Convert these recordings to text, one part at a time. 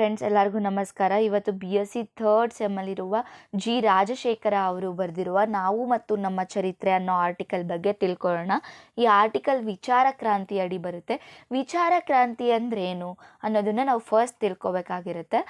Friends ಎಲ್ಲರಿಗೂ ನಮಸ್ಕಾರ. ಇವತ್ತು ಬಿ ಎಸ್ ಸಿ ಥರ್ಡ್ ಸೆಮ್ಮಲ್ಲಿರುವ ಜಿ ರಾಜಶೇಖರ ಅವರು ಬರೆದಿರುವ ನಾವು ಮತ್ತು ನಮ್ಮ ಚರಿತ್ರೆ ಅನ್ನೋ ಆರ್ಟಿಕಲ್ ಬಗ್ಗೆ ತಿಳ್ಕೊಳ್ಳೋಣ. ಈ ಆರ್ಟಿಕಲ್ ವಿಚಾರ ಕ್ರಾಂತಿ ಅಡಿ ಬರುತ್ತೆ. ವಿಚಾರ ಕ್ರಾಂತಿ ಅಂದ್ರೇನು ಅನ್ನೋದನ್ನು ನಾವು ಫಸ್ಟ್ ತಿಳ್ಕೊಬೇಕಾಗಿರುತ್ತೆ.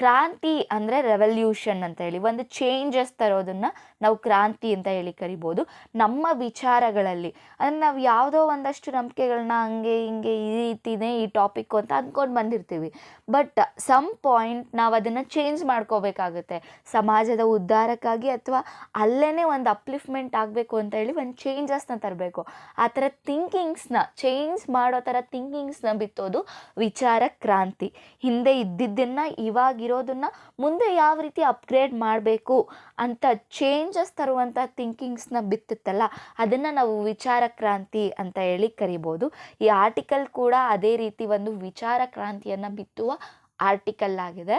ಕ್ರಾಂತಿ ಅಂದರೆ ರೆವಲ್ಯೂಷನ್ ಅಂತ ಹೇಳಿ, ಒಂದು ಚೇಂಜಸ್ ತರೋದನ್ನು ನಾವು ಕ್ರಾಂತಿ ಅಂತ ಹೇಳಿ ಕರಿಬೋದು. ನಮ್ಮ ವಿಚಾರಗಳಲ್ಲಿ, ಅಂದರೆ ನಾವು ಯಾವುದೋ ಒಂದಷ್ಟು ನಂಬಿಕೆಗಳನ್ನ ಹಂಗೆ ಹಿಂಗೆ ಈ ರೀತಿನೇ ಈ ಟಾಪಿಕ್ಕು ಅಂತ ಅಂದ್ಕೊಂಡು ಬಂದಿರ್ತೀವಿ. ಬಟ್ ಸಮ್ ಪಾಯಿಂಟ್ ನಾವು ಅದನ್ನು ಚೇಂಜ್ ಮಾಡ್ಕೋಬೇಕಾಗುತ್ತೆ. ಸಮಾಜದ ಉದ್ಧಾರಕ್ಕಾಗಿ ಅಥವಾ ಅಲ್ಲೇ ಒಂದು ಅಪ್ಲಿಫ್ಮೆಂಟ್ ಆಗಬೇಕು ಅಂತ ಹೇಳಿ ಒಂದು ಚೇಂಜಸ್ನ ತರಬೇಕು. ಆ ಥರ ಥಿಂಕಿಂಗ್ಸ್ನ ಚೇಂಜ್ ಮಾಡೋ ಥರ ಥಿಂಕಿಂಗ್ಸ್ನ ಬಿತ್ತೋದು ವಿಚಾರ ಕ್ರಾಂತಿ. ಹಿಂದೆ ಇದ್ದಿದ್ದನ್ನು ಇವಾಗಿರೋದನ್ನು ಮುಂದೆ ಯಾವ ರೀತಿ ಅಪ್ಗ್ರೇಡ್ ಮಾಡಬೇಕು ಅಂತ ಚೇಂಜಸ್ ತರುವಂಥ ಥಿಂಕಿಂಗ್ಸ್ನ ಬಿತ್ತುತ್ತಲ್ಲ, ಅದನ್ನು ನಾವು ವಿಚಾರ ಕ್ರಾಂತಿ ಅಂತ ಹೇಳಿ ಕರಿಬೋದು. ಈ ಆರ್ಟಿಕಲ್ ಕೂಡ ಅದೇ ರೀತಿ ಒಂದು ವಿಚಾರ ಕ್ರಾಂತಿಯನ್ನು ಬಿತ್ತುವ ಆರ್ಟಿಕಲ್ ಆಗಿದೆ.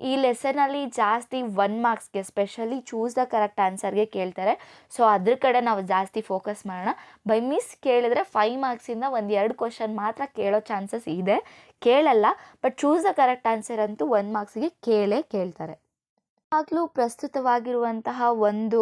ಈ ಲೆಸನಲ್ಲಿ ಜಾಸ್ತಿ ಒನ್ ಮಾರ್ಕ್ಸ್ಗೆ ಸ್ಪೆಷಲಿ ಚೂಸ್ ದ ಕರೆಕ್ಟ್ ಆನ್ಸರ್ಗೆ ಕೇಳ್ತಾರೆ. ಸೊ ಅದ್ರ ಕಡೆ ನಾವು ಜಾಸ್ತಿ ಫೋಕಸ್ ಮಾಡೋಣ. ಬೈ ಮಿಸ್ ಕೇಳಿದ್ರೆ ಫೈವ್ ಮಾರ್ಕ್ಸಿಂದ ಒಂದು ಎರಡು ಕ್ವಶನ್ ಮಾತ್ರ ಕೇಳೋ ಚಾನ್ಸಸ್ ಇದೆ. ಕೇಳಲ್ಲ but choose the correct answer ಅಂತೂ ಒನ್ ಮಾರ್ಕ್ಸ್ಗೆ ಕೇಳೇ ಕೇಳ್ತಾರೆ. ಯಾವಾಗಲೂ ಪ್ರಸ್ತುತವಾಗಿರುವಂತಹ ಒಂದು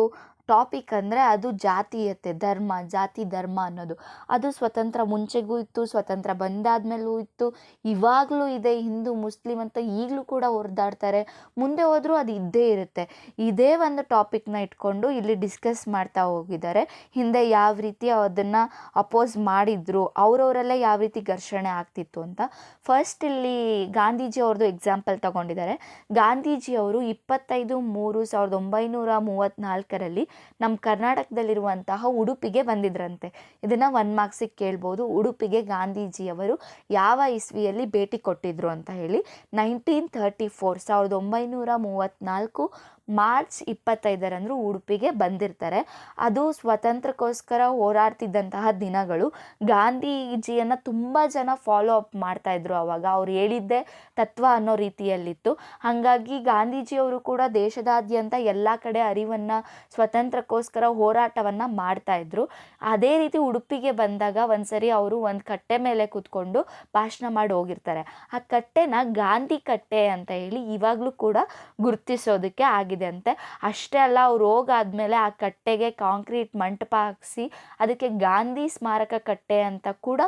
ಟಾಪಿಕ್ ಅಂದರೆ ಅದು ಜಾತೀಯತೆ, ಧರ್ಮ, ಜಾತಿ, ಧರ್ಮ ಅನ್ನೋದು. ಅದು ಸ್ವತಂತ್ರ ಮುಂಚೆಗೂ ಇತ್ತು, ಸ್ವತಂತ್ರ ಬಂದಾದ್ಮೇಲೂ ಇತ್ತು. ಇವಾಗಲೂ ಇದೆ, ಹಿಂದೂ, ಮುಸ್ಲಿಂ ಅಂತ ಈಗಲೂ ಕೂಡ ಹೊರದಾಡ್ತಾರೆ ಮುಂದೆ ಹೋದರೂ ಅದು ಇದ್ದೇ ಇರುತ್ತೆ. ಇದೇ ಒಂದು ಟಾಪಿಕ್ನ ಇಟ್ಕೊಂಡು ಇಲ್ಲಿ ಡಿಸ್ಕಸ್ ಮಾಡ್ತಾ ಹೋಗಿದ್ದಾರೆ. ಹಿಂದೆ ಯಾವ ರೀತಿ ಅದನ್ನು ಅಪೋಸ್ ಮಾಡಿದ್ರು, ಅವರವರಲ್ಲೇ ಯಾವ ರೀತಿ ಘರ್ಷಣೆ ಆಗ್ತಿತ್ತು ಅಂತ. ಫಸ್ಟ್ ಇಲ್ಲಿ ಗಾಂಧೀಜಿ ಅವ್ರದ್ದು ಎಕ್ಸಾಂಪಲ್ ತಗೊಂಡಿದ್ದಾರೆ. ಗಾಂಧೀಜಿ ಅವರು ಇಪ್ಪತ್ತೈದು ಮೂರು ಸಾವಿರದ ಒಂಬೈನೂರ ಮೂವತ್ತ್ನಾಲ್ಕರಲ್ಲಿ ನಮ್ಮ ಕರ್ನಾಟಕದಲ್ಲಿರುವಂತಹ ಉಡುಪಿಗೆ ಬಂದಿದ್ರಂತೆ. ಇದನ್ನು ಒನ್ ಮಾರ್ಕ್ಸಿಗೆ ಕೇಳ್ಬೋದು. ಉಡುಪಿಗೆ ಗಾಂಧೀಜಿಯವರು ಯಾವ ಇಸ್ವಿಯಲ್ಲಿ ಭೇಟಿ ಕೊಟ್ಟಿದ್ರು ಅಂತ ಹೇಳಿ ನೈನ್ಟೀನ್ ಥರ್ಟಿ ಫೋರ್ ಸಾವಿರದ ಒಂಬೈನೂರ ಮೂವತ್ತ್ನಾಲ್ಕು ಮಾರ್ಚ್ ಇಪ್ಪತ್ತೈದರಂದು ಉಡುಪಿಗೆ ಬಂದಿರ್ತಾರೆ. ಅದು ಸ್ವಾತಂತ್ರ್ಯಕ್ಕೋಸ್ಕರ ಹೋರಾಡ್ತಿದ್ದಂತಹ ದಿನಗಳು. ಗಾಂಧೀಜಿಯನ್ನು ತುಂಬ ಜನ ಫಾಲೋ ಅಪ್ ಮಾಡ್ತಾಯಿದ್ರು ಅವಾಗ. ಅವ್ರು ಹೇಳಿದ್ದೇ ತತ್ವ ಅನ್ನೋ ರೀತಿಯಲ್ಲಿತ್ತು. ಹಾಗಾಗಿ ಗಾಂಧೀಜಿಯವರು ಕೂಡ ದೇಶದಾದ್ಯಂತ ಎಲ್ಲ ಕಡೆ ಅರಿವನ್ನು ಸ್ವಾತಂತ್ರ್ಯಕ್ಕೋಸ್ಕರ ಹೋರಾಟವನ್ನು ಮಾಡ್ತಾಯಿದ್ರು ಅದೇ ರೀತಿ ಉಡುಪಿಗೆ ಬಂದಾಗ ಒಂದ್ಸರಿ ಅವರು ಒಂದು ಕಟ್ಟೆ ಮೇಲೆ ಕೂತ್ಕೊಂಡು ಭಾಷಣ ಮಾಡಿ ಹೋಗಿರ್ತಾರೆ. ಆ ಕಟ್ಟೆನ ಗಾಂಧಿ ಕಟ್ಟೆ ಅಂತ ಹೇಳಿ ಇವಾಗಲೂ ಕೂಡ ಗುರುತಿಸೋದಕ್ಕೆ ಆಗಿದೆ ಅಂತೆ. ಅಷ್ಟೇ ಅಲ್ಲ, ಅವ್ರು ಹೋಗಾದ್ಮೇಲೆ ಆ ಕಟ್ಟೆಗೆ ಕಾಂಕ್ರೀಟ್ ಮಂಟಪ ಹಾಕಿಸಿ, ಅದಕ್ಕೆ ಗಾಂಧಿ ಸ್ಮಾರಕ ಕಟ್ಟೆ ಅಂತ ಕೂಡ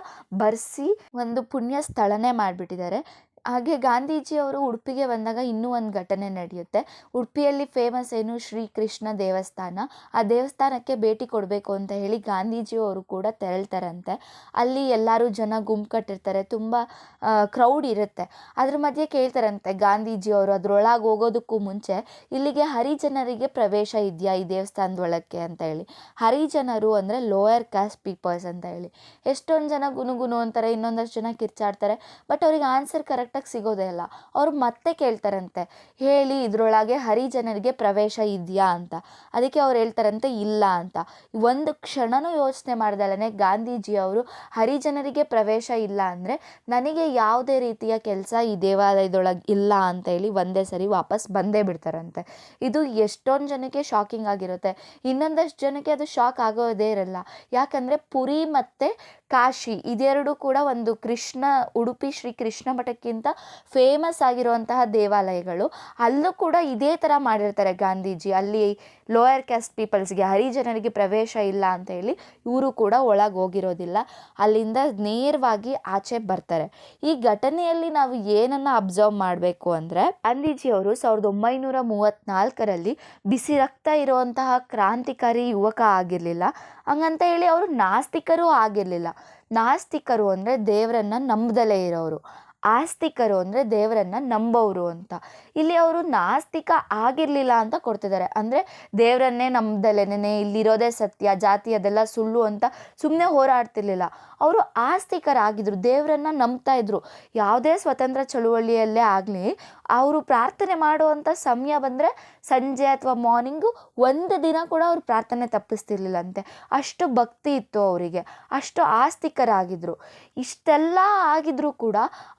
ಬರೆಸಿ ಒಂದು ಪುಣ್ಯ ಸ್ಥಳನೇ ಮಾಡಿಬಿಟ್ಟಿದ್ದಾರೆ. ಹಾಗೆ ಗಾಂಧೀಜಿಯವರು ಉಡುಪಿಗೆ ಬಂದಾಗ ಇನ್ನೂ ಒಂದು ಘಟನೆ ನಡೆಯುತ್ತೆ. ಉಡುಪಿಯಲ್ಲಿ ಫೇಮಸ್ ಏನು? ಶ್ರೀಕೃಷ್ಣ ದೇವಸ್ಥಾನ. ಆ ದೇವಸ್ಥಾನಕ್ಕೆ ಭೇಟಿ ಕೊಡಬೇಕು ಅಂತ ಹೇಳಿ ಗಾಂಧೀಜಿಯವರು ಕೂಡ ತೆರಳ್ತಾರಂತೆ. ಅಲ್ಲಿ ಎಲ್ಲರೂ ಜನ ಗುಂಪು ಕಟ್ಟಿರ್ತಾರೆ. ತುಂಬ ಕ್ರೌಡ್ ಇರುತ್ತೆ. ಅದ್ರ ಮಧ್ಯೆ ಕೇಳ್ತಾರಂತೆ ಗಾಂಧೀಜಿಯವರು, ಅದರೊಳಗೆ ಹೋಗೋದಕ್ಕೂ ಮುಂಚೆ ಇಲ್ಲಿಗೆ ಹರಿಜನರಿಗೆ ಪ್ರವೇಶ ಇದೆಯಾ ಈ ದೇವಸ್ಥಾನದೊಳಕ್ಕೆ ಅಂತ ಹೇಳಿ. ಹರಿಜನರು ಅಂದರೆ ಲೋಯರ್ ಕ್ಯಾಸ್ಟ್ ಪೀಪಲ್ಸ್ ಅಂತ ಹೇಳಿ. ಎಷ್ಟೊಂದು ಜನ ಗುನುಗುನು ಅಂತಾರೆ, ಇನ್ನೊಂದಷ್ಟು ಜನ ಕಿರ್ಚಾಡ್ತಾರೆ. ಬಟ್ ಅವ್ರಿಗೆ ಆನ್ಸರ್ ಕರೆಕ್ಟ್ ಕರೆಕ್ಟಾಗಿ ಸಿಗೋದೇ ಇಲ್ಲ. ಅವರು ಮತ್ತೆ ಕೇಳ್ತಾರಂತೆ, ಹೇಳಿ, ಇದರೊಳಗೆ ಹರಿಜನರಿಗೆ ಪ್ರವೇಶ ಇದೆಯಾ? ಅಂತ. ಅದಕ್ಕೆ ಅವ್ರು ಹೇಳ್ತಾರಂತೆ, ಇಲ್ಲ ಅಂತ. ಒಂದು ಕ್ಷಣನೂ ಯೋಚನೆ ಮಾಡ್ದಲೇ ಗಾಂಧೀಜಿಯವರು ಹರಿಜನರಿಗೆ ಪ್ರವೇಶ ಇಲ್ಲ ಅಂದರೆ ನನಗೆ ಯಾವುದೇ ರೀತಿಯ ಕೆಲಸ ಈ ದೇವಾಲಯದೊಳಗೆ ಇಲ್ಲ ಅಂತ ಹೇಳಿ ಒಂದೇ ಸರಿ ವಾಪಸ್ ಬಂದೇ ಬಿಡ್ತಾರಂತೆ. ಇದು ಎಷ್ಟೊಂದು ಜನಕ್ಕೆ ಶಾಕಿಂಗ್ ಆಗಿರುತ್ತೆ. ಇನ್ನೊಂದಷ್ಟು ಜನಕ್ಕೆ ಅದು ಶಾಕ್ ಆಗೋದೇ ಇರಲ್ಲ. ಯಾಕಂದರೆ ಪುರಿ ಮತ್ತು ಕಾಶಿ ಇದೆರಡು ಕೂಡ ಒಂದು ಕೃಷ್ಣ, ಉಡುಪಿ ಶ್ರೀ ಕೃಷ್ಣ ಮಠಕ್ಕಿಂತ ಫೇಮಸ್ ಆಗಿರುವಂತಹ ದೇವಾಲಯಗಳು. ಅಲ್ಲೂ ಕೂಡ ಇದೇ ಥರ ಮಾಡಿರ್ತಾರೆ ಗಾಂಧೀಜಿ. ಅಲ್ಲಿ ಲೋಯರ್ ಕ್ಯಾಸ್ಟ್ ಪೀಪಲ್ಸ್ಗೆ ಹರಿಜನರಿಗೆ ಪ್ರವೇಶ ಇಲ್ಲ ಅಂತ ಹೇಳಿ ಇವರು ಕೂಡ ಒಳಗೆ ಹೋಗಿರೋದಿಲ್ಲ. ಅಲ್ಲಿಂದ ನೇರವಾಗಿ ಆಚೆ ಬರ್ತಾರೆ. ಈ ಘಟನೆಯಲ್ಲಿ ನಾವು ಏನನ್ನು ಅಬ್ಸರ್ವ್ ಮಾಡಬೇಕು ಅಂದರೆ ಗಾಂಧೀಜಿಯವರು ಸಾವಿರದ ಒಂಬೈನೂರ ಮೂವತ್ತ್ನಾಲ್ಕರಲ್ಲಿ ಬಿಸಿ ರಕ್ತ ಇರುವಂತಹ ಕ್ರಾಂತಿಕಾರಿ ಯುವಕ ಆಗಿರಲಿಲ್ಲ. ಹಂಗಂತ ಹೇಳಿ ಅವರು ನಾಸ್ತಿಕರೂ ಆಗಿರಲಿಲ್ಲ. ನಾಸ್ತಿಕರು ಅಂದರೆ ದೇವರನ್ನು ನಂಬದಲೇ ಇರೋರು. ಆಸ್ತಿಕರು ಅಂದರೆ ದೇವರನ್ನು ನಂಬೋರು ಅಂತ. ಇಲ್ಲಿ ಅವರು ನಾಸ್ತಿಕ ಆಗಿರಲಿಲ್ಲ ಅಂತ ಕೊಡ್ತಿದ್ದಾರೆ. ಅಂದರೆ ದೇವರನ್ನೇ ನಂಬ್ದಲೇನೆ ಇಲ್ಲಿರೋದೇ ಸತ್ಯ, ಜಾತಿ ಅದೆಲ್ಲ ಸುಳ್ಳು ಅಂತ ಸುಮ್ಮನೆ ಹೋರಾಡ್ತಿರ್ಲಿಲ್ಲ. ಅವರು ಆಸ್ತಿಕರಾಗಿದ್ದರು ದೇವರನ್ನು ನಂಬ್ತಾ ಇದ್ರು. ಯಾವುದೇ ಸ್ವತಂತ್ರ ಚಳುವಳಿಯಲ್ಲೇ ಆಗಲಿ, ಅವರು ಪ್ರಾರ್ಥನೆ ಮಾಡುವಂಥ ಸಮಯ ಬಂದರೆ ಸಂಜೆ ಅಥವಾ ಮಾರ್ನಿಂಗು ಒಂದು ದಿನ ಕೂಡ ಅವರು ಪ್ರಾರ್ಥನೆ ತಪ್ಪಿಸ್ತಿರ್ಲಿಲ್ಲಂತೆ. ಅಷ್ಟು ಭಕ್ತಿ ಇತ್ತು ಅವರಿಗೆ, ಅಷ್ಟು ಆಸ್ತಿಕರಾಗಿದ್ದರು ಇಷ್ಟೆಲ್ಲ ಆಗಿದ್ರೂ ಕೂಡ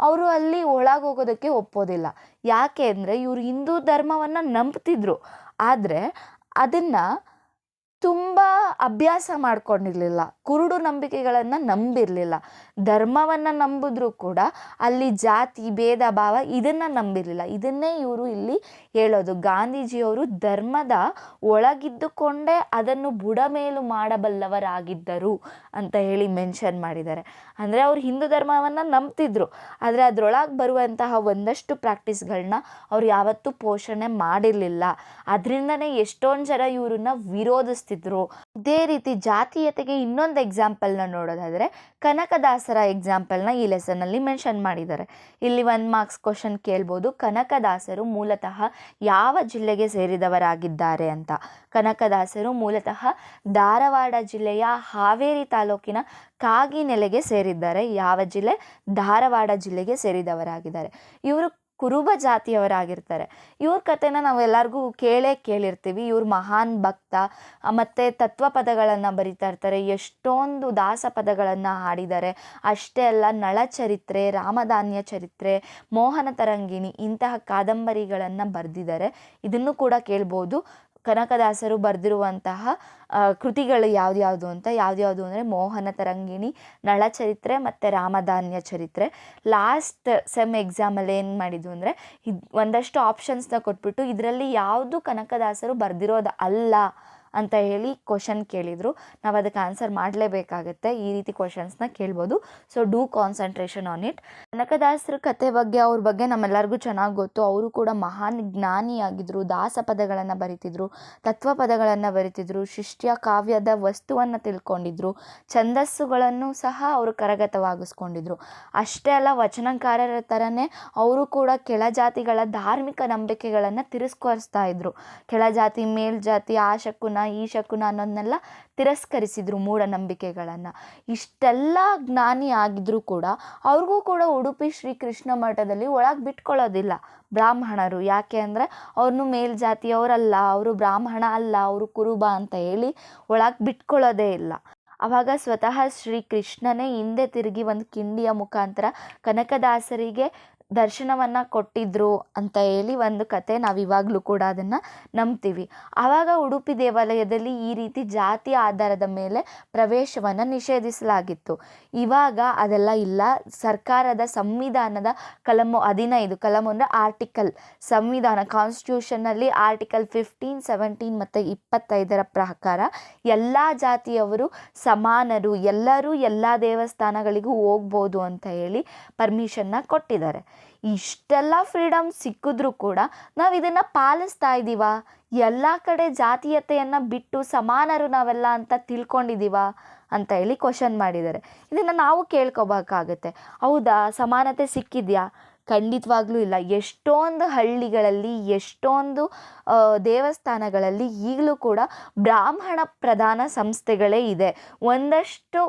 ಅವರು ಅಲ್ಲಿ ಒಳಗೋಗೋದಕ್ಕೆ ಒಪ್ಪೋದಿಲ್ಲ. ಯಾಕೆ ಅಂದರೆ ಇವರು ಹಿಂದೂ ಧರ್ಮವನ್ನು ನಂಬ್ತಿದ್ರು. ಆದರೆ ಅದನ್ನು ತುಂಬ ಅಭ್ಯಾಸ ಮಾಡ್ಕೊಂಡಿರಲಿಲ್ಲ. ಕುರುಡು ನಂಬಿಕೆಗಳನ್ನು ನಂಬಿರಲಿಲ್ಲ. ಧರ್ಮವನ್ನು ನಂಬಿದ್ರೂ ಕೂಡ ಅಲ್ಲಿ ಜಾತಿ, ಭೇದ, ಭಾವ ಇದನ್ನು ನಂಬಿರಲಿಲ್ಲ. ಇದನ್ನೇ ಇವರು ಇಲ್ಲಿ ಹೇಳೋದು. ಗಾಂಧೀಜಿಯವರು ಧರ್ಮದ ಒಳಗಿದ್ದುಕೊಂಡೇ ಅದನ್ನು ಬುಡಮೇಲು ಮಾಡಬಲ್ಲವರಾಗಿದ್ದರು ಅಂತ ಹೇಳಿ ಮೆನ್ಷನ್ ಮಾಡಿದ್ದಾರೆ. ಅಂದರೆ ಅವರು ಹಿಂದೂ ಧರ್ಮವನ್ನು ನಂಬ್ತಿದ್ರು. ಆದರೆ ಅದರೊಳಗೆ ಬರುವಂತಹ ಒಂದಷ್ಟು ಪ್ರಾಕ್ಟೀಸ್ಗಳನ್ನ ಅವ್ರು ಯಾವತ್ತೂ ಪೋಷಣೆ ಮಾಡಿರಲಿಲ್ಲ. ಅದರಿಂದನೇ ಎಷ್ಟೊಂದು ಜನ ಇವರನ್ನ ವಿರೋಧಿಸ್ತಿದ್ರು. ಇದೇ ರೀತಿ ಜಾತೀಯತೆಗೆ ಇನ್ನೊಂದು ಎಕ್ಸಾಂಪಲ್ನ ನೋಡೋದಾದರೆ, ಕನಕದಾಸರ ಎಕ್ಸಾಂಪಲ್ನ ಈ ಲೆಸನ್ನಲ್ಲಿ ಮೆನ್ಷನ್ ಮಾಡಿದ್ದಾರೆ. ಇಲ್ಲಿ ಒನ್ ಮಾರ್ಕ್ಸ್ ಕ್ವಶನ್ ಕೇಳ್ಬೋದು. ಕನಕದಾಸರು ಮೂಲತಃ ಯಾವ ಜಿಲ್ಲೆಗೆ ಸೇರಿದವರಾಗಿದ್ದಾರೆ ಅಂತ. ಕನಕದಾಸರು ಮೂಲತಃ ಧಾರವಾಡ ಜಿಲ್ಲೆಯ ಹಾವೇರಿ ತಾಲೂಕಿನ ಕಾಗಿನೆಲೆಗೆ ಸೇರಿದ್ದಾರೆ. ಯಾವ ಜಿಲ್ಲೆ? ಧಾರವಾಡ ಜಿಲ್ಲೆಗೆ ಸೇರಿದವರಾಗಿದ್ದಾರೆ. ಇವರು ಕುರುಬ ಜಾತಿಯವರಾಗಿರ್ತಾರೆ. ಇವ್ರ ಕಥೆನ ನಾವೆಲ್ಲರಿಗೂ ಕೇಳೇ ಕೇಳಿರ್ತೀವಿ. ಇವ್ರು ಮಹಾನ್ ಭಕ್ತ ಮತ್ತು ತತ್ವಪದಗಳನ್ನು ಬರಿತಾ ಇರ್ತಾರೆ. ಎಷ್ಟೊಂದು ದಾಸ ಪದಗಳನ್ನು ಹಾಡಿದ್ದಾರೆ. ಅಷ್ಟೇ ಅಲ್ಲ, ನಳಚರಿತ್ರೆ ರಾಮಧಾನ್ಯ ಚರಿತ್ರೆ, ಮೋಹನ ತರಂಗಿಣಿ ಇಂತಹ ಕಾದಂಬರಿಗಳನ್ನು ಬರೆದಿದ್ದಾರೆ. ಇದನ್ನು ಕೂಡ ಕೇಳ್ಬೋದು. ಕನಕದಾಸರು ಬರೆದಿರುವಂತಹ ಕೃತಿಗಳು ಯಾವ್ದ್ಯಾವುದು ಅಂತ, ಯಾವ್ದ್ಯಾವುದು ಅಂದರೆ ಮೋಹನ ತರಂಗಿಣಿ, ನಳಚರಿತ್ರೆ ಮತ್ತು ರಾಮಧಾನ್ಯ ಚರಿತ್ರೆ. ಲಾಸ್ಟ್ ಸೆಮ್ ಎಕ್ಸಾಮಲ್ಲಿ ಏನು ಮಾಡಿದ್ದು ಅಂದರೆ, ಇದು ಒಂದಷ್ಟು ಆಪ್ಷನ್ಸ್ನ ಕೊಟ್ಬಿಟ್ಟು ಇದರಲ್ಲಿ ಯಾವುದು ಕನಕದಾಸರು ಬರೆದಿರೋದು ಅಲ್ಲ ಅಂತ ಹೇಳಿ ಕ್ವಶನ್ ಕೇಳಿದರು. ನಾವು ಅದಕ್ಕೆ ಆನ್ಸರ್ ಮಾಡಲೇಬೇಕಾಗತ್ತೆ. ಈ ರೀತಿ ಕ್ವಶನ್ಸ್ನ ಕೇಳ್ಬೋದು. So do concentration on it ಕನಕದಾಸರ ಕತೆ ಬಗ್ಗೆ, ಅವ್ರ ಬಗ್ಗೆ ನಮ್ಮೆಲ್ಲರಿಗೂ ಚೆನ್ನಾಗಿ ಗೊತ್ತು. ಅವರು ಕೂಡ ಮಹಾನ್ ಜ್ಞಾನಿಯಾಗಿದ್ದರು ದಾಸ ಪದಗಳನ್ನು ಬರಿತಿದ್ರು, ತತ್ವ ಪದಗಳನ್ನು ಬರಿತಿದ್ರು, ಶಿಷ್ಟ್ಯ ಕಾವ್ಯದ ವಸ್ತುವನ್ನು ತಿಳ್ಕೊಂಡಿದ್ರು, ಛಂದಸ್ಸುಗಳನ್ನು ಸಹ ಅವರು ಕರಗತವಾಗಿಸ್ಕೊಂಡಿದ್ರು. ಅಷ್ಟೇ ಅಲ್ಲ, ವಚನಕಾರರ ಥರನೇ ಅವರು ಕೂಡ ಕೆಳ ಜಾತಿಗಳ ಧಾರ್ಮಿಕ ನಂಬಿಕೆಗಳನ್ನು ತಿರಸ್ಕರಿಸ್ತಾ ಇದ್ರು. ಕೆಳಜಾತಿ ಮೇಲ್ಜಾತಿ ಆಶಕ್ಕುನ ಶಕುನ ಈ ಶಕುನ ಅನ್ನೋದನ್ನೆಲ್ಲ ತಿರಸ್ಕರಿಸಿದ್ರು ಮೂಢನಂಬಿಕೆಗಳನ್ನು. ಇಷ್ಟೆಲ್ಲ ಜ್ಞಾನಿ ಆಗಿದ್ರೂ ಕೂಡ ಅವ್ರಿಗೂ ಕೂಡ ಉಡುಪಿ ಶ್ರೀ ಕೃಷ್ಣ ಮಠದಲ್ಲಿ ಒಳಗೆ ಬಿಟ್ಕೊಳ್ಳೋದಿಲ್ಲ ಬ್ರಾಹ್ಮಣರು. ಯಾಕೆ ಅಂದರೆ ಅವ್ರನ್ನೂ ಮೇಲ್ಜಾತಿಯವರಲ್ಲ ಅವರು ಬ್ರಾಹ್ಮಣ ಅಲ್ಲ, ಅವರು ಕುರುಬ ಅಂತ ಹೇಳಿ ಒಳಗೆ ಬಿಟ್ಕೊಳ್ಳೋದೇ ಇಲ್ಲ. ಆವಾಗ ಸ್ವತಃ ಶ್ರೀ ಕೃಷ್ಣನೇ ಹಿಂದೆ ತಿರುಗಿ ಒಂದು ಕಿಂಡಿಯ ಮುಖಾಂತರ ಕನಕದಾಸರಿಗೆ ದರ್ಶನವನ್ನು ಕೊಟ್ಟಿದ್ರು ಅಂತ ಹೇಳಿ ಒಂದು ಕತೆ ನಾವು ಇವಾಗಲೂ ಕೂಡ ಅದನ್ನು ನಂಬ್ತೀವಿ. ಆವಾಗ ಉಡುಪಿ ದೇವಾಲಯದಲ್ಲಿ ಈ ರೀತಿ ಜಾತಿ ಆಧಾರದ ಮೇಲೆ ಪ್ರವೇಶವನ್ನು ನಿಷೇಧಿಸಲಾಗಿತ್ತು. ಇವಾಗ ಅದೆಲ್ಲ ಇಲ್ಲ. ಸರ್ಕಾರದ ಸಂವಿಧಾನದ ಕಲಮು ಹದಿನೈದು, ಕಲಮು ಅಂದರೆ ಆರ್ಟಿಕಲ್ ಸಂವಿಧಾನ, ಕಾನ್ಸ್ಟಿಟ್ಯೂಷನ್ನಲ್ಲಿ ಆರ್ಟಿಕಲ್ ಫಿಫ್ಟೀನ್, ಸೆವೆಂಟೀನ್ ಮತ್ತು ಇಪ್ಪತ್ತೈದರ ಪ್ರಕಾರ ಎಲ್ಲ ಜಾತಿಯವರು ಸಮಾನರು, ಎಲ್ಲರೂ ಎಲ್ಲ ದೇವಸ್ಥಾನಗಳಿಗೂ ಹೋಗ್ಬೋದು ಅಂತ ಹೇಳಿ ಪರ್ಮಿಷನ್ನ ಕೊಟ್ಟಿದ್ದಾರೆ. ಇಷ್ಟೆಲ್ಲ ಫ್ರೀಡಮ್ ಸಿಕ್ಕಿದ್ರೂ ಕೂಡ ನಾವು ಇದನ್ನು ಪಾಲಿಸ್ತಾ ಇದ್ದೀವ? ಎಲ್ಲ ಕಡೆ ಜಾತೀಯತೆಯನ್ನು ಬಿಟ್ಟು ಸಮಾನರು ನಾವೆಲ್ಲ ಅಂತ ತಿಳ್ಕೊಂಡಿದ್ದೀವ? ಅಂತ ಹೇಳಿ ಕ್ವಶನ್ ಮಾಡಿದ್ದಾರೆ. ಇದನ್ನು ನಾವು ಕೇಳ್ಕೊಬೇಕಾಗತ್ತೆ. ಹೌದಾ? ಸಮಾನತೆ ಸಿಕ್ಕಿದೆಯಾ? ಖಂಡಿತವಾಗ್ಲೂ ಇಲ್ಲ. ಎಷ್ಟೊಂದು ಹಳ್ಳಿಗಳಲ್ಲಿ, ಎಷ್ಟೊಂದು ದೇವಸ್ಥಾನಗಳಲ್ಲಿ ಈಗಲೂ ಕೂಡ ಬ್ರಾಹ್ಮಣ ಪ್ರಧಾನ ಸಂಸ್ಥೆಗಳೇ ಇದೆ. ಒಂದಷ್ಟು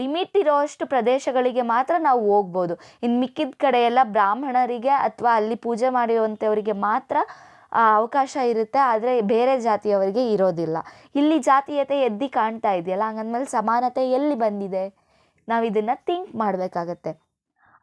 ಲಿಮಿಟ್ ಇರೋಷ್ಟು ಪ್ರದೇಶಗಳಿಗೆ ಮಾತ್ರ ನಾವು ಹೋಗ್ಬೋದು. ಇನ್ನು ಮಿಕ್ಕಿದ ಕಡೆ ಎಲ್ಲ ಬ್ರಾಹ್ಮಣರಿಗೆ ಅಥವಾ ಅಲ್ಲಿ ಪೂಜೆ ಮಾಡಿರುವಂಥವರಿಗೆ ಮಾತ್ರ ಅವಕಾಶ ಇರುತ್ತೆ. ಆದರೆ ಬೇರೆ ಜಾತಿಯವರಿಗೆ ಇರೋದಿಲ್ಲ. ಇಲ್ಲಿ ಜಾತೀಯತೆ ಎದ್ದು ಕಾಣ್ತಾ ಇದೆಯಲ್ಲ, ಹಂಗಂದ್ಮೇಲೆ ಸಮಾನತೆ ಎಲ್ಲಿ ಬಂದಿದೆ? ನಾವು ಇದನ್ನು ಥಿಂಕ್ ಮಾಡಬೇಕಾಗತ್ತೆ.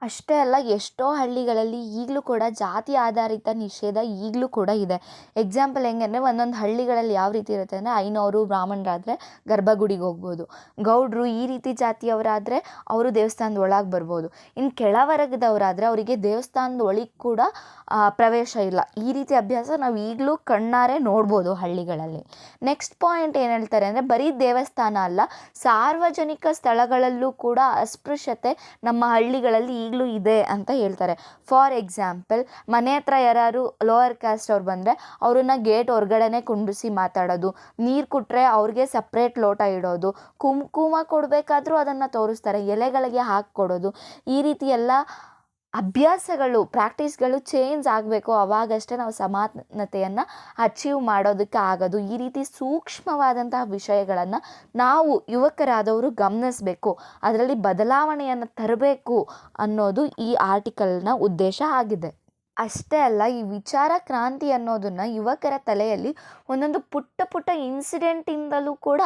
ಅಷ್ಟೇ ಅಲ್ಲ, ಎಷ್ಟೋ ಹಳ್ಳಿಗಳಲ್ಲಿ ಈಗಲೂ ಕೂಡ ಜಾತಿ ಆಧಾರಿತ ನಿಷೇಧ ಈಗಲೂ ಕೂಡ ಇದೆ. ಎಕ್ಸಾಂಪಲ್ ಹೆಂಗೆ ಅಂದರೆ ಒಂದೊಂದು ಹಳ್ಳಿಗಳಲ್ಲಿ ಯಾವ ರೀತಿ ಇರುತ್ತೆ ಅಂದರೆ ಐನೋರು ಬ್ರಾಹ್ಮಣರಾದರೆ ಗರ್ಭಗುಡಿಗೆ ಹೋಗ್ಬೋದು. ಗೌಡರು ಈ ರೀತಿ ಜಾತಿಯವರಾದರೆ ಅವರು ದೇವಸ್ಥಾನದ ಒಳಗೆ ಬರ್ಬೋದು. ಇನ್ನು ಕೆಳವರ್ಗದವರಾದರೆ ಅವರಿಗೆ ದೇವಸ್ಥಾನದ ಒಳಗೆ ಕೂಡ ಪ್ರವೇಶ ಇಲ್ಲ. ಈ ರೀತಿ ಅಭ್ಯಾಸ ನಾವು ಈಗಲೂ ಕಣ್ಣಾರೆ ನೋಡ್ಬೋದು ಹಳ್ಳಿಗಳಲ್ಲಿ. ನೆಕ್ಸ್ಟ್ ಪಾಯಿಂಟ್ ಏನು ಹೇಳ್ತಾರೆ ಅಂದರೆ ಬರೀ ದೇವಸ್ಥಾನ ಅಲ್ಲ, ಸಾರ್ವಜನಿಕ ಸ್ಥಳಗಳಲ್ಲೂ ಕೂಡ ಅಸ್ಪೃಶ್ಯತೆ ನಮ್ಮ ಹಳ್ಳಿಗಳಲ್ಲಿ ಈಗಲೂ ಇದೆ ಅಂತ ಹೇಳ್ತಾರೆ. ಫಾರ್ ಎಕ್ಸಾಂಪಲ್ ಮನೆ ಹತ್ರ ಯಾರು ಲೋವರ್ ಕ್ಯಾಸ್ಟ್ ಅವ್ರು ಬಂದರೆ ಅವ್ರನ್ನ ಗೇಟ್ ಹೊರ್ಗಡೆನೇ ಕುಂಡಿಸಿ ಮಾತಾಡೋದು. ನೀರು ಕೊಟ್ಟರೆ ಅವ್ರಿಗೆ ಸಪ್ರೇಟ್ ಲೋಟ ಇಡೋದು. ಕುಂಕುಮ ಕೊಡಬೇಕಾದ್ರೂ ಅದನ್ನು ತೋರಿಸ್ತಾರೆ. ಎಲೆಗಳಿಗೆ ಹಾಕಿ ಕೊಡೋದು. ಈ ರೀತಿ ಎಲ್ಲ ಅಭ್ಯಾಸಗಳು ಪ್ರಾಕ್ಟೀಸ್ಗಳು ಚೇಂಜ್ ಆಗಬೇಕು, ಅವಾಗಷ್ಟೇ ನಾವು ಸಮಾನತೆಯನ್ನು ಅಚೀವ್ ಮಾಡೋದಕ್ಕೆ ಆಗೋದು. ಈ ರೀತಿ ಸೂಕ್ಷ್ಮವಾದಂತಹ ವಿಷಯಗಳನ್ನು ನಾವು ಯುವಕರಾದವರು ಗಮನಿಸಬೇಕು. ಅದರಲ್ಲಿ ಬದಲಾವಣೆಯನ್ನು ತರಬೇಕು ಅನ್ನೋದು ಈ ಆರ್ಟಿಕಲ್ನ ಉದ್ದೇಶ ಆಗಿದೆ. ಅಷ್ಟೇ ಅಲ್ಲ, ಈ ವಿಚಾರ ಕ್ರಾಂತಿ ಅನ್ನೋದನ್ನು ಯುವಕರ ತಲೆಯಲ್ಲಿ ಒಂದೊಂದು ಪುಟ್ಟ ಪುಟ್ಟ ಇನ್ಸಿಡೆಂಟಿಂದಲೂ ಕೂಡ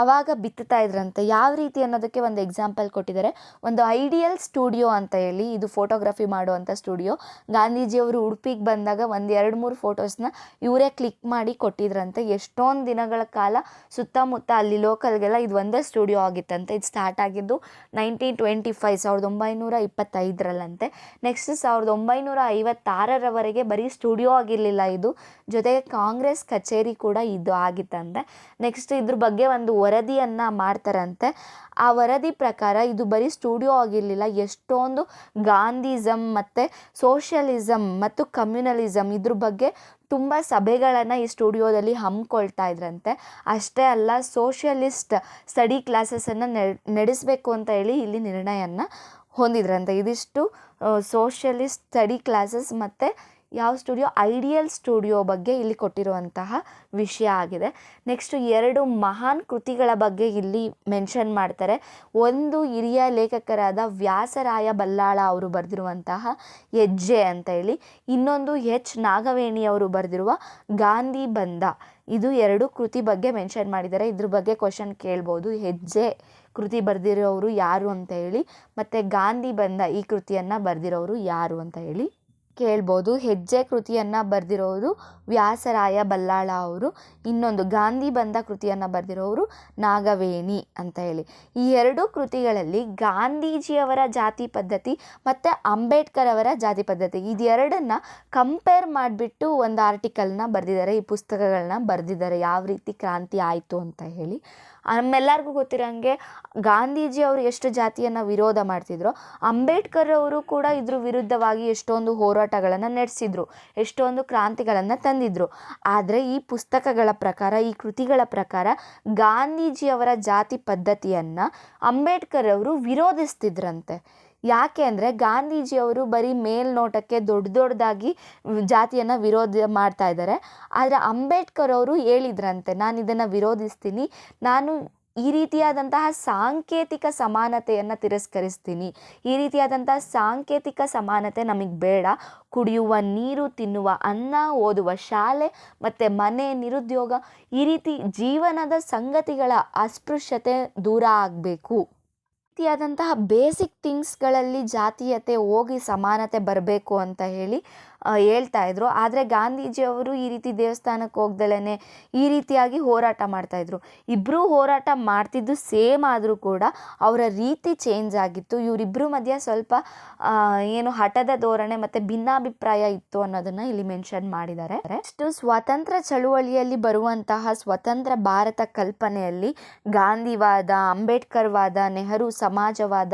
ಆವಾಗ ಬಿತ್ತುತ್ತಾ ಇದ್ರಂತೆ. ಯಾವ ರೀತಿ ಅನ್ನೋದಕ್ಕೆ ಒಂದು ಎಕ್ಸಾಂಪಲ್ ಕೊಟ್ಟಿದ್ದಾರೆ. ಒಂದು ಐಡಿಯಲ್ ಸ್ಟುಡಿಯೋ ಅಂತ ಹೇಳಿ, ಇದು ಫೋಟೋಗ್ರಫಿ ಮಾಡುವಂಥ ಸ್ಟುಡಿಯೋ ಗಾಂಧೀಜಿಯವರು ಉಡುಪಿಗೆ ಬಂದಾಗ ಒಂದು ಎರಡು ಮೂರು ಫೋಟೋಸ್ನ ಇವರೇ ಕ್ಲಿಕ್ ಮಾಡಿ ಕೊಟ್ಟಿದ್ರಂತೆ. ಎಷ್ಟೊಂದು ದಿನಗಳ ಕಾಲ ಸುತ್ತಮುತ್ತ ಅಲ್ಲಿ ಲೋಕಲ್ಗೆಲ್ಲ ಇದು ಒಂದೇ ಸ್ಟುಡಿಯೋ ಆಗಿತ್ತಂತೆ. ಇದು ಸ್ಟಾರ್ಟ್ ಆಗಿದ್ದು ನೈನ್ಟೀನ್ ಟ್ವೆಂಟಿ ಫೈವ್ ಸಾವಿರದ ಒಂಬೈನೂರ ಇಪ್ಪತ್ತೈದರಲ್ಲಂತೆ. ನೆಕ್ಸ್ಟ್ ಸಾವಿರದ ಒಂಬೈನೂರ ಐವತ್ತಾರರವರೆಗೆ ಬರೀ ಸ್ಟುಡಿಯೋ ಆಗಿರಲಿಲ್ಲ ಇದು. ಜೊತೆಗೆ ಕಾಂಗ್ರೆಸ್ ಕಚೇರಿ ಕೂಡ ಇದು ಆಗಿತ್ತಂತೆ. ನೆಕ್ಸ್ಟ್ ಇದ್ರ ಬಗ್ಗೆ ಒಂದು ವರದಿಯನ್ನು ಮಾಡ್ತಾರಂತೆ. ಆ ವರದಿ ಪ್ರಕಾರ ಇದು ಬರೀ ಸ್ಟುಡಿಯೋ ಆಗಿರಲಿಲ್ಲ, ಎಷ್ಟೊಂದು ಗಾಂಧಿಸಮ್ ಮತ್ತು ಸೋಷಿಯಲಿಸಮ್ ಮತ್ತು ಕಮ್ಯುನಲಿಸಮ್ ಇದ್ರ ಬಗ್ಗೆ ತುಂಬ ಸಭೆಗಳನ್ನು ಈ ಸ್ಟುಡಿಯೋದಲ್ಲಿ ಹಮ್ಮಿಕೊಳ್ತಾ ಇದ್ರಂತೆ. ಅಷ್ಟೇ ಅಲ್ಲ ಸೋಷಿಯಲಿಸ್ಟ್ ಸ್ಟಡಿ ಕ್ಲಾಸಸನ್ನು ನಡೆಸಬೇಕು ಅಂತ ಹೇಳಿ ಇಲ್ಲಿ ನಿರ್ಣಯನ ಹೊಂದಿದ್ರಂತೆ. ಇದಿಷ್ಟು ಸೋಷಿಯಲಿಸ್ಟ್ ಸ್ಟಡಿ ಕ್ಲಾಸಸ್ ಮತ್ತು ಯಾವ ಸ್ಟುಡಿಯೋ? ಐಡಿಯಲ್ ಸ್ಟುಡಿಯೋ ಬಗ್ಗೆ ಇಲ್ಲಿ ಕೊಟ್ಟಿರುವಂತಹ ವಿಷಯ ಆಗಿದೆ. ನೆಕ್ಸ್ಟು ಎರಡು ಮಹಾನ್ ಕೃತಿಗಳ ಬಗ್ಗೆ ಇಲ್ಲಿ ಮೆನ್ಷನ್ ಮಾಡ್ತಾರೆ. ಒಂದು ಹಿರಿಯ ಲೇಖಕರಾದ ವ್ಯಾಸರಾಯ ಬಲ್ಲಾಳ ಅವರು ಬರೆದಿರುವಂತಹ ಹೆಜ್ಜೆ ಅಂತ ಹೇಳಿ, ಇನ್ನೊಂದು ಎಚ್ ನಾಗವೇಣಿ ಅವರು ಬರೆದಿರುವ ಗಾಂಧಿ ಬಂದ. ಇದು ಎರಡು ಕೃತಿ ಬಗ್ಗೆ ಮೆನ್ಷನ್ ಮಾಡಿದ್ದಾರೆ. ಇದ್ರ ಬಗ್ಗೆ ಕ್ವಶನ್ ಕೇಳ್ಬೋದು. ಹೆಜ್ಜೆ ಕೃತಿ ಬರೆದಿರೋರು ಯಾರು ಅಂತ ಹೇಳಿ, ಮತ್ತು ಗಾಂಧಿ ಬಂದ ಈ ಕೃತಿಯನ್ನು ಬರೆದಿರೋರು ಯಾರು ಅಂತ ಹೇಳಿ ಕೇಳ್ಬೋದು. ಹೆಜ್ಜೆ ಕೃತಿಯನ್ನು ಬರೆದಿರೋರು ವ್ಯಾಸರಾಯ ಬಲ್ಲಾಳ ಅವರು. ಇನ್ನೊಂದು ಗಾಂಧಿ ಬಂದ ಕೃತಿಯನ್ನು ಬರೆದಿರೋರು ನಾಗವೇಣಿ ಅಂತ ಹೇಳಿ. ಈ ಎರಡೂ ಕೃತಿಗಳಲ್ಲಿ ಗಾಂಧೀಜಿಯವರ ಜಾತಿ ಪದ್ಧತಿ ಮತ್ತು ಅಂಬೇಡ್ಕರ್ ಅವರ ಜಾತಿ ಪದ್ಧತಿ ಇದೆರಡನ್ನು ಕಂಪೇರ್ ಮಾಡಿಬಿಟ್ಟು ಒಂದು ಆರ್ಟಿಕಲ್ನ ಬರೆದಿದ್ದಾರೆ, ಈ ಪುಸ್ತಕಗಳನ್ನ ಬರೆದಿದ್ದಾರೆ. ಯಾವ ರೀತಿ ಕ್ರಾಂತಿ ಆಯಿತು ಅಂತ ಹೇಳಿ. ನಮ್ಮೆಲ್ಲರಿಗೂ ಗೊತ್ತಿರೋಂಗೆ ಗಾಂಧೀಜಿ ಅವರು ಎಷ್ಟು ಜಾತಿಯನ್ನು ವಿರೋಧ ಮಾಡ್ತಿದ್ರು, ಅಂಬೇಡ್ಕರ್ ಅವರು ಕೂಡ ಇದ್ರ ವಿರುದ್ಧವಾಗಿ ಎಷ್ಟೊಂದು ಹೋರಾಟಗಳನ್ನು ನಡೆಸಿದ್ರು, ಎಷ್ಟೊಂದು ಕ್ರಾಂತಿಗಳನ್ನು ತಂದಿದ್ರು. ಆದರೆ ಈ ಪುಸ್ತಕಗಳ ಪ್ರಕಾರ, ಈ ಕೃತಿಗಳ ಪ್ರಕಾರ ಗಾಂಧೀಜಿಯವರ ಜಾತಿ ಪದ್ಧತಿಯನ್ನು ಅಂಬೇಡ್ಕರ್ ಅವರು ವಿರೋಧಿಸ್ತಿದ್ರಂತೆ. ಯಾಕೆ ಅಂದರೆ ಗಾಂಧೀಜಿಯವರು ಬರೀ ಮೇಲ್ನೋಟಕ್ಕೆ ದೊಡ್ಡ ದೊಡ್ಡದಾಗಿ ಜಾತಿಯನ್ನು ವಿರೋಧ ಮಾಡ್ತಾ ಇದ್ದಾರೆ. ಆದರೆ ಅಂಬೇಡ್ಕರ್ ಅವರು ಹೇಳಿದ್ರಂತೆ, ನಾನು ಇದನ್ನು ವಿರೋಧಿಸ್ತೀನಿ, ನಾನು ಈ ರೀತಿಯಾದಂತಹ ಸಾಂಕೇತಿಕ ಸಮಾನತೆಯನ್ನು ತಿರಸ್ಕರಿಸ್ತೀನಿ. ಈ ರೀತಿಯಾದಂತಹ ಸಾಂಕೇತಿಕ ಸಮಾನತೆ ನಮಗೆ ಬೇಡ. ಕುಡಿಯುವ ನೀರು, ತಿನ್ನುವ ಅನ್ನ, ಓದುವ ಶಾಲೆ ಮತ್ತು ಮನೆ ನಿರುದ್ಯೋಗ ಈ ರೀತಿ ಜೀವನದ ಸಂಗತಿಗಳ ಅಸ್ಪೃಶ್ಯತೆ ದೂರ ಆಗಬೇಕು. ರೀತಿಯಾದಂತಹ ಬೇಸಿಕ್ ಥಿಂಗ್ಸ್ಗಳಲ್ಲಿ ಜಾತೀಯತೆ ಹೋಗಿ ಸಮಾನತೆ ಬರಬೇಕು ಅಂತ ಹೇಳಿ ಹೇಳ್ತಾ ಇದ್ರು. ಆದರೆ ಗಾಂಧೀಜಿಯವರು ಈ ರೀತಿ ದೇವಸ್ಥಾನಕ್ಕೆ ಹೋಗ್ದಲೇ ಈ ರೀತಿಯಾಗಿ ಹೋರಾಟ ಮಾಡ್ತಾಯಿದ್ರು ಇಬ್ಬರೂ ಹೋರಾಟ ಮಾಡ್ತಿದ್ದು ಸೇಮ್ ಆದರೂ ಕೂಡ ಅವರ ರೀತಿ ಚೇಂಜ್ ಆಗಿತ್ತು. ಇವರಿಬ್ಬರ ಮಧ್ಯೆ ಸ್ವಲ್ಪ ಏನು ಹಠದ ಧೋರಣೆ ಮತ್ತು ಭಿನ್ನಾಭಿಪ್ರಾಯ ಇತ್ತು ಅನ್ನೋದನ್ನು ಇಲ್ಲಿ ಮೆನ್ಷನ್ ಮಾಡಿದ್ದಾರೆ. ನೆಕ್ಸ್ಟು ಸ್ವಾತಂತ್ರ್ಯ ಚಳುವಳಿಯಲ್ಲಿ ಬರುವಂತಹ ಸ್ವತಂತ್ರ ಭಾರತ ಕಲ್ಪನೆಯಲ್ಲಿ ಗಾಂಧಿವಾದ, ಅಂಬೇಡ್ಕರ್ವಾದ, ನೆಹರು ಸಮಾಜವಾದ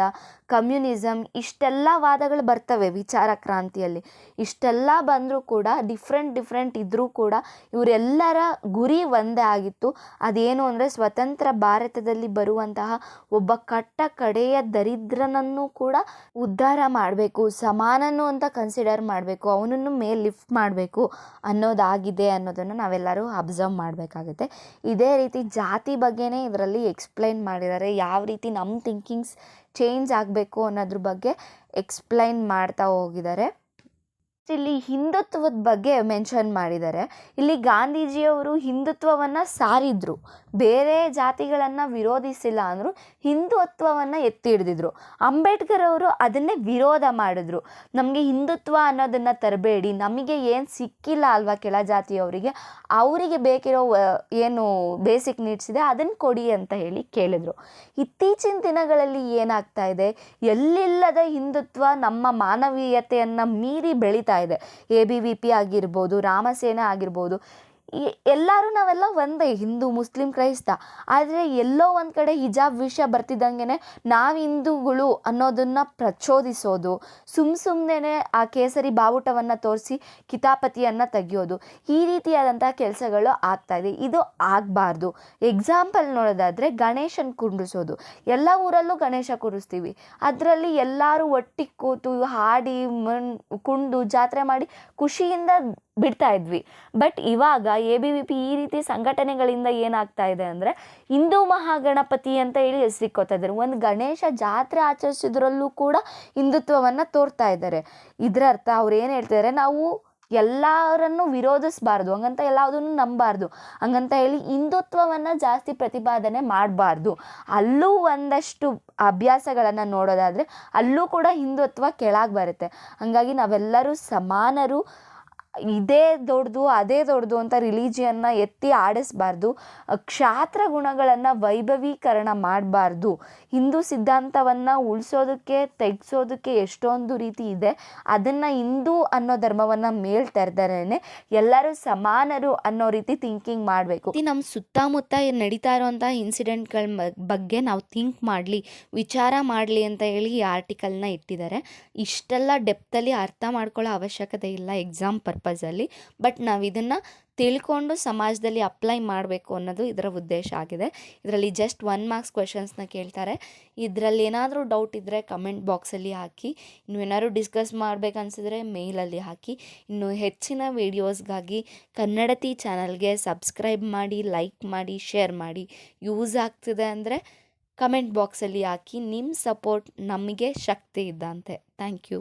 ಕಮ್ಯುನಿಸಮ್ ಇಷ್ಟೆಲ್ಲ ವಾದಗಳು ಬರ್ತವೆ ವಿಚಾರ ಕ್ರಾಂತಿಯಲ್ಲಿ. ಇಷ್ಟೆಲ್ಲ ಬಂದರೂ ಕೂಡ ಡಿಫ್ರೆಂಟ್ ಡಿಫ್ರೆಂಟ್ ಇದ್ದರೂ ಕೂಡ, ಇವರೆಲ್ಲರ ಗುರಿ ಒಂದೇ ಆಗಿತ್ತು. ಅದೇನು ಅಂದರೆ ಸ್ವತಂತ್ರ ಭಾರತದಲ್ಲಿ ಬರುವಂತಹ ಒಬ್ಬ ಕಟ್ಟ ಕಡೆಯ ದರಿದ್ರನನ್ನು ಕೂಡ ಉದ್ಧಾರ ಮಾಡಬೇಕು, ಸಮಾನನು ಅಂತ ಕನ್ಸಿಡರ್ ಮಾಡಬೇಕು, ಅವನನ್ನು ಮೇಲೆ ಲಿಫ್ಟ್ ಮಾಡಬೇಕು ಅನ್ನೋದಾಗಿದೆ ಅನ್ನೋದನ್ನು ನಾವೆಲ್ಲರೂ ಅಬ್ಸರ್ವ್ ಮಾಡಬೇಕಾಗುತ್ತೆ. ಇದೇ ರೀತಿ ಜಾತಿ ಬಗ್ಗೆನೇ ಇದರಲ್ಲಿ ಎಕ್ಸ್ಪ್ಲೈನ್ ಮಾಡಿದ್ದಾರೆ. ಯಾವ ರೀತಿ ನಮ್ಮ ಥಿಂಕಿಂಗ್ಸ್ ಚೇಂಜ್ ಆಗಬೇಕು ಅನ್ನೋದ್ರ ಬಗ್ಗೆ ಎಕ್ಸ್ಪ್ಲೈನ್ ಮಾಡ್ತಾ ಹೋಗಿದ್ದಾರೆ. ಇಲ್ಲಿ ಹಿಂದುತ್ವದ ಬಗ್ಗೆ ಮೆನ್ಷನ್ ಮಾಡಿದ್ದಾರೆ. ಇಲ್ಲಿ ಗಾಂಧೀಜಿಯವರು ಹಿಂದುತ್ವವನ್ನು ಸಾರಿದ್ರು. ಬೇರೆ ಜಾತಿಗಳನ್ನು ವಿರೋಧಿಸಿಲ್ಲ ಅಂದರು, ಹಿಂದುತ್ವವನ್ನು ಎತ್ತಿ ಹಿಡಿದಿದ್ರು ಅಂಬೇಡ್ಕರ್ ಅವರು ಅದನ್ನೇ ವಿರೋಧ ಮಾಡಿದ್ರು. ನಮಗೆ ಹಿಂದುತ್ವ ಅನ್ನೋದನ್ನು ತರಬೇಡಿ, ನಮಗೆ ಏನು ಸಿಕ್ಕಿಲ್ಲ ಅಲ್ವಾ ಕೆಳ ಜಾತಿಯವರಿಗೆ, ಅವರಿಗೆ ಬೇಕಿರೋ ಏನು ಬೇಸಿಕ್ ನೀಡ್ಸ್ ಇದೆ ಅದನ್ನು ಕೊಡಿ ಅಂತ ಹೇಳಿ ಕೇಳಿದರು. ಇತ್ತೀಚಿನ ದಿನಗಳಲ್ಲಿ ಏನಾಗ್ತಾ ಇದೆ? ಎಲ್ಲಿಲ್ಲದ ಹಿಂದುತ್ವ ನಮ್ಮ ಮಾನವೀಯತೆಯನ್ನು ಮೀರಿ ಬೆಳೀತಾ ಇದೆ. ಎ ಬಿ ವಿ ಪಿ ಆಗಿರ್ಬೋದು ರಾಮಸೇನ ಆಗಿರ್ಬೋದು ಎಲ್ಲರೂ ನಾವೆಲ್ಲ ಒಂದೇ, ಹಿಂದೂ, ಮುಸ್ಲಿಂ, ಕ್ರೈಸ್ತ. ಆದರೆ ಎಲ್ಲೋ ಒಂದು ಕಡೆ ಹಿಜಾಬ್ ವಿಷಯ ಬರ್ತಿದ್ದಂಗೆ ನಾವು ಹಿಂದೂಗಳು ಅನ್ನೋದನ್ನು ಪ್ರಚೋದಿಸೋದು ಸುಮ್ಮ ಸುಮ್ಮನೆ ಆ ಕೇಸರಿ ಬಾವುಟವನ್ನು ತೋರಿಸಿ ಕಿತಾಪತಿಯನ್ನು ತೆಗೆಯೋದು, ಈ ರೀತಿಯಾದಂಥ ಕೆಲಸಗಳು ಆಗ್ತಾಯಿದೆ ಇದು. ಆಗಬಾರ್ದು. ಎಕ್ಸಾಂಪಲ್ ನೋಡೋದಾದರೆ ಗಣೇಶನ ಕುಂಡಿಸೋದು ಎಲ್ಲ ಊರಲ್ಲೂ ಗಣೇಶ ಕೂರಿಸ್ತೀವಿ ಅದರಲ್ಲಿ ಎಲ್ಲರೂ ಒಟ್ಟಿಗೆ ಕೂತು ಹಾಡಿ ಮಣ್, ಕುಂಡು ಜಾತ್ರೆ ಮಾಡಿ ಖುಷಿಯಿಂದ ಬಿಡ್ತಾ ಇದ್ವಿ. ಬಟ್ ಇವಾಗ ಎ ಬಿ ವಿ ಪಿ ಈ ರೀತಿ ಸಂಘಟನೆಗಳಿಂದ ಏನಾಗ್ತಾ ಇದೆ ಅಂದರೆ ಹಿಂದೂ ಮಹಾಗಣಪತಿ ಅಂತ ಹೇಳಿ ಹೆಸರಿಕೋತಾ ಇದ್ದಾರೆ ಒಂದು ಗಣೇಶ ಜಾತ್ರೆ ಆಚರಿಸಿದ್ರಲ್ಲೂ ಕೂಡ ಹಿಂದುತ್ವವನ್ನು ತೋರ್ತಾ ಇದ್ದಾರೆ. ಇದರ ಅರ್ಥ ಅವ್ರು ಏನು ಹೇಳ್ತಿದ್ದಾರೆ ನಾವು ಎಲ್ಲರನ್ನು ವಿರೋಧಿಸಬಾರ್ದು, ಹಂಗಂತ ಎಲ್ಲದನ್ನು ನಂಬಾರ್ದು, ಹಂಗಂತ ಹೇಳಿ ಹಿಂದುತ್ವವನ್ನು ಜಾಸ್ತಿ ಪ್ರತಿಪಾದನೆ ಮಾಡಬಾರ್ದು. ಅಲ್ಲೂ ಒಂದಷ್ಟು ಅಭ್ಯಾಸಗಳನ್ನು ನೋಡೋದಾದರೆ ಅಲ್ಲೂ ಕೂಡ ಹಿಂದುತ್ವ ಕೆಳಗೆ ಬರುತ್ತೆ. ಹಾಗಾಗಿ ನಾವೆಲ್ಲರೂ ಸಮಾನರು ಇದೇ ದೊಡ್ಡದು, ಅದೇ ದೊಡ್ಡದು ಅಂತ ರಿಲೀಜಿಯನ್ನ ಎತ್ತಿ ಆಡಿಸ್ಬಾರ್ದು ಕ್ಷಾತ್ರ ಗುಣಗಳನ್ನು ವೈಭವೀಕರಣ ಮಾಡಬಾರ್ದು. ಹಿಂದೂ ಸಿದ್ಧಾಂತವನ್ನು ಉಳಿಸೋದಕ್ಕೆ, ತೆಗೆಸೋದಕ್ಕೆ ಎಷ್ಟೊಂದು ರೀತಿ ಇದೆ. ಅದನ್ನು ಹಿಂದೂ ಅನ್ನೋ ಧರ್ಮವನ್ನು ಮೇಲ್ ತರ್ದರೇ ಎಲ್ಲರೂ ಸಮಾನರು ಅನ್ನೋ ರೀತಿ ಥಿಂಕಿಂಗ್ ಮಾಡಬೇಕು. ನಮ್ಮ ಸುತ್ತಮುತ್ತ ನಡೀತಾ ಇರೋಂಥ ಇನ್ಸಿಡೆಂಟ್ಗಳ ಬಗ್ಗೆ ನಾವು ಥಿಂಕ್ ಮಾಡಲಿ, ವಿಚಾರ ಮಾಡಲಿ ಅಂತ ಹೇಳಿ ಈ ಆರ್ಟಿಕಲ್ನ ಇಟ್ಟಿದ್ದಾರೆ ಇಷ್ಟೆಲ್ಲ ಡೆಪ್ತಲ್ಲಿ ಅರ್ಥ ಮಾಡ್ಕೊಳ್ಳೋ ಅವಶ್ಯಕತೆ ಇಲ್ಲ ಎಕ್ಸಾಮ್ ಪರ್ಪಸಲ್ಲಿ ಬಟ್ ನಾವು ಇದನ್ನು ತಿಳ್ಕೊಂಡು ಸಮಾಜದಲ್ಲಿ ಅಪ್ಲೈ ಮಾಡಬೇಕು ಅನ್ನೋದು ಇದರ ಉದ್ದೇಶ ಆಗಿದೆ. ಇದರಲ್ಲಿ ಜಸ್ಟ್ ಒನ್ ಮಾರ್ಕ್ಸ್ ಕ್ವೆಶನ್ಸ್ನ ಕೇಳ್ತಾರೆ. ಇದರಲ್ಲಿ ಏನಾದರೂ ಡೌಟ್ ಇದ್ದರೆ ಕಮೆಂಟ್ ಬಾಕ್ಸಲ್ಲಿ ಹಾಕಿ, ಇನ್ನು ಏನಾದರೂ ಡಿಸ್ಕಸ್ ಮಾಡಬೇಕನ್ಸಿದ್ರೆ ಮೇಲಲ್ಲಿ ಹಾಕಿ, ಇನ್ನು ಹೆಚ್ಚಿನ ವೀಡಿಯೋಸ್ಗಾಗಿ ಕನ್ನಡತಿ ಚಾನಲ್ಗೆ ಸಬ್ಸ್ಕ್ರೈಬ್ ಮಾಡಿ ಲೈಕ್ ಮಾಡಿ ಶೇರ್ ಮಾಡಿ ಯೂಸ್ ಆಗ್ತಿದೆ ಅಂದರೆ ಕಮೆಂಟ್ ಬಾಕ್ಸಲ್ಲಿ ಹಾಕಿ ನಿಮ್ಮ ಸಪೋರ್ಟ್ ನಮಗೆ ಶಕ್ತಿ ಇದ್ದಂತೆ. Thank you